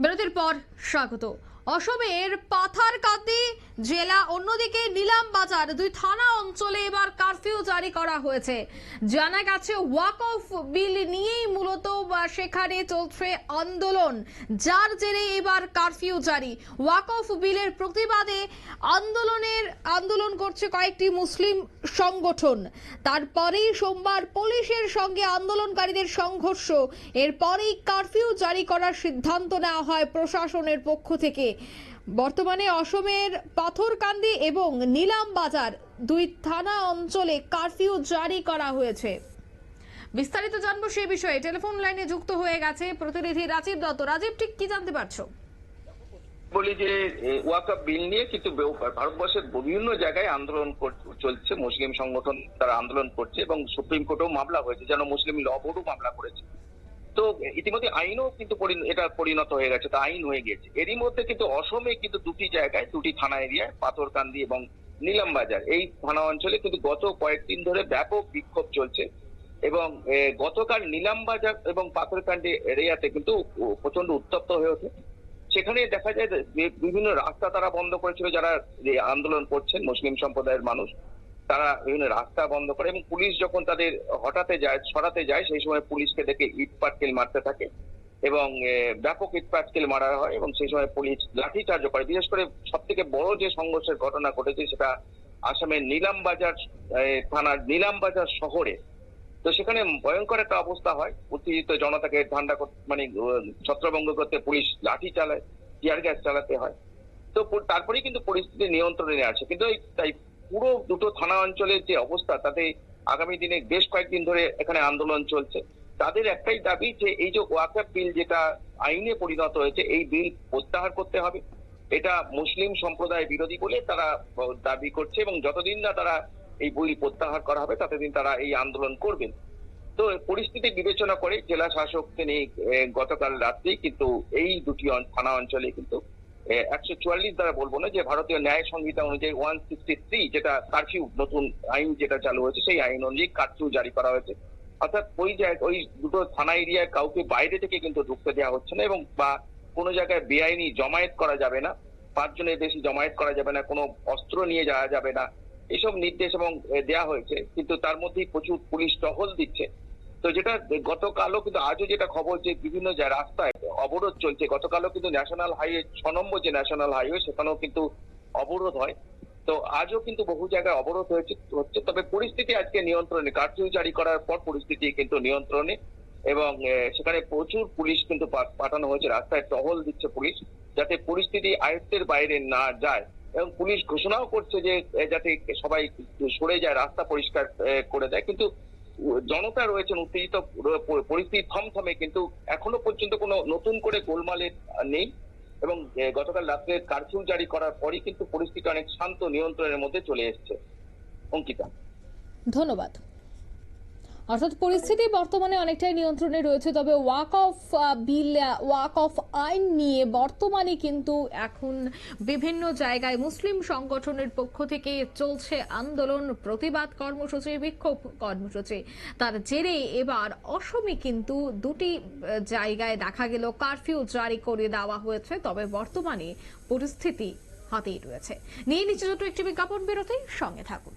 বিরতির পর স্বাগত। অসমের পাথারকান্দি জেলা, অন্যদিকে নিলাম বাজার, দুই থানা অঞ্চলে এবার কারফিউ জারি করা হয়েছে। জানা গেছে, ওয়াক অফ বিল নিয়েই মূলত সেখানে চলছে আন্দোলন, যার জেরে এবার কারফিউ জারি। ওয়াক অফ বিলের প্রতিবাদে আন্দোলনের, আন্দোলন করছে কয়েকটি মুসলিম সংগঠন। তারপরেই সোমবার পুলিশের সঙ্গে আন্দোলনকারীদের সংঘর্ষ। এরপরেই কারফিউ জারি করার সিদ্ধান্ত নেওয়া হয় প্রশাসনের পক্ষ থেকে। বর্তমানে অসমের পাথরকান্দি এবং নিলাম বাজার দুই থানা অঞ্চলে কারফিউ জারি করা হয়েছে। বিস্তারিত জানব সে বিষয়ে। টেলিফোন লাইনে যুক্ত হয়ে গেছে প্রতিনিধি রাজীব দত্ত। রাজীব, ঠিক কি জানতে পারছ? বলি যে ওয়াকআপ বিল নিয়ে কিন্তু ভারতবর্ষের বিভিন্ন জায়গায় আন্দোলন চলছে। মুসলিম সংগঠন তারা আন্দোলন করছে এবং সুপ্রিম কোর্টেও মামলা হয়েছে। যেন মুসলিম ল বোর্ডও মামলা করেছে। তো ইতিমধ্যে আইনও কিন্তু এটা পরিণত হয়ে গেছে, তা আইন হয়ে গেছে এরই মধ্যে কিন্তু অসমে কিন্তু দুটি জায়গায়, দুটি থানা এরিয়ায় পাথরকান্দি এবং নিলাম বাজার এই থানা অঞ্চলে কিন্তু গত কয়েকদিন ধরে ব্যাপক বিক্ষোভ চলছে এবং গতকাল নিলাম বাজার এবং পাথরকান্দি এরিয়াতে কিন্তু প্রচণ্ড উত্তপ্ত হয়ে ওঠে। সেখানে দেখা যায় বিভিন্ন রাস্তা তারা বন্ধ করেছিল, যারা আন্দোলন করছেন, মুসলিম সম্প্রদায়ের মানুষ। তারা বিভিন্ন রাস্তা বন্ধ করে এবং পুলিশ যখন তাদের হঠাতে যায় সরাতে যায়, সেই সময় পুলিশকে দেখে ইট পাটকেল মারতে থাকে এবং ব্যাপক ইট পাটকেল মারা হয় এবং সেই সময় পুলিশ লাঠিচার্জ করে। বিশেষ করে সব থেকে বড় যে সংঘর্ষের ঘটনা ঘটেছে সেটা আসামের নিলাম বাজার থানার নিলাম বাজার শহরে। তো সেখানে ভয়ঙ্কর একটা অবস্থা হয়। উত্তেজিত জনতাকে ঠান্ডা মানে ছত্রভঙ্গ করতে পুলিশ লাঠি চালায়, টিয়ার গ্যাস চালাতে হয়। তো তারপরেই কিন্তু পরিস্থিতি নিয়ন্ত্রণে আসে। কিন্তু তাই পুরো দুটো থানা অঞ্চলের যে অবস্থা, তাতে আগামী দিনে বেশ কয়েকদিন ধরে এখানে আন্দোলন চলছে। তাদের একটাই দাবি যে, এই যে ওয়াকআপ বিল যেটা আইনে পরিণত হয়েছে, এই বিল প্রত্যাহার করতে হবে। এটা মুসলিম সম্প্রদায় বিরোধী বলে তারা দাবি করছে এবং যতদিন না তারা এই বিল প্রত্যাহার করা হবে, ততদিন তারা এই আন্দোলন করবেন। তো পরিস্থিতি বিবেচনা করে জেলা শাসক তিনি গতকাল রাত্রে কিন্তু এই দুটি থানা অঞ্চলে কিন্তু একশো চুয়াল্লিশ দ্বারা বলব না যে ভারতীয় ন্যায় সংহিতা অনুযায়ী ওয়ান সিক্সটি থ্রি যেটা কারফিউ নতুন আইন যেটা চালু হয়েছে সেই আইন অনুযায়ী কারফিউ জারি করা হয়েছে। অর্থাৎ ওই ওই দুটো থানা এরিয়ায় কাউকে বাইরে থেকে কিন্তু ঢুকতে দেওয়া হচ্ছে না এবং বা কোনো জায়গায় বেআইনি জমায়েত করা যাবে না পাঁচজনের বেশি জমায়েত করা যাবে না কোনো অস্ত্র নিয়ে যাওয়া যাবে না এসব নির্দেশ এবং এ, দেওয়া হয়েছে। কিন্তু তার মধ্যেই প্রচুর পুলিশ টহল দিচ্ছে। তো যেটা, গতকালও কিন্তু আজও যেটা খবর যে বিভিন্ন যে রাস্তায় অবরোধ চলছে, গতকালও কিন্তু ন্যাশনাল হাইওয়ে ছ নম্বর যে ন্যাশনাল হাইওয়ে সেখানেও কিন্তু অবরোধ হয়। তো আজও কিন্তু বহু জায়গায় অবরোধ হয়েছে, হচ্ছে তবে পরিস্থিতি আজকে নিয়ন্ত্রণে, কারফিউ জারি করার পর পরিস্থিতি কিন্তু নিয়ন্ত্রণে এবং সেখানে প্রচুর পুলিশ কিন্তু পাঠানো হয়েছে, রাস্তায় টহল দিচ্ছে পুলিশ যাতে পরিস্থিতি আয়ত্তের বাইরে না যায় এবং পুলিশ ঘোষণাও করছে যে যাতে সবাই সরে যায়, রাস্তা পরিষ্কার করে দেয়। কিন্তু জনতা রয়েছেন, উত্তেজিত পরিস্থিতি থমথমে, কিন্তু এখনও পর্যন্ত কোনো নতুন করে গোলমালের নেই এবং গতকাল রাত্রে কারফিউ জারি করার পরই কিন্তু পরিস্থিতি অনেক শান্ত নিয়ন্ত্রণের মধ্যে চলে এসেছে। অঙ্কিতা। ধন্যবাদ। অর্থাৎ পরিস্থিতি বর্তমানে অনেকটাই নিয়ন্ত্রণে রয়েছে, তবে Waqf bill Waqf আইন নিয়ে বর্তমানে কিন্তু এখন বিভিন্ন জায়গায় মুসলিম সংগঠনের পক্ষ থেকে চলছে আন্দোলন, প্রতিবাদ কর্মসূচি, বিক্ষোভ কর্মসূচি। তার জেরে এবার অসমে কিন্তু দুটি জায়গায় দেখা গেল কারফিউ জারি করে দেওয়া হয়েছে, তবে বর্তমানে পরিস্থিতি হাতেই রয়েছে। নিয়ে নিচে ছোট একটি বিজ্ঞাপন বেরোতেই সঙ্গে থাকুন।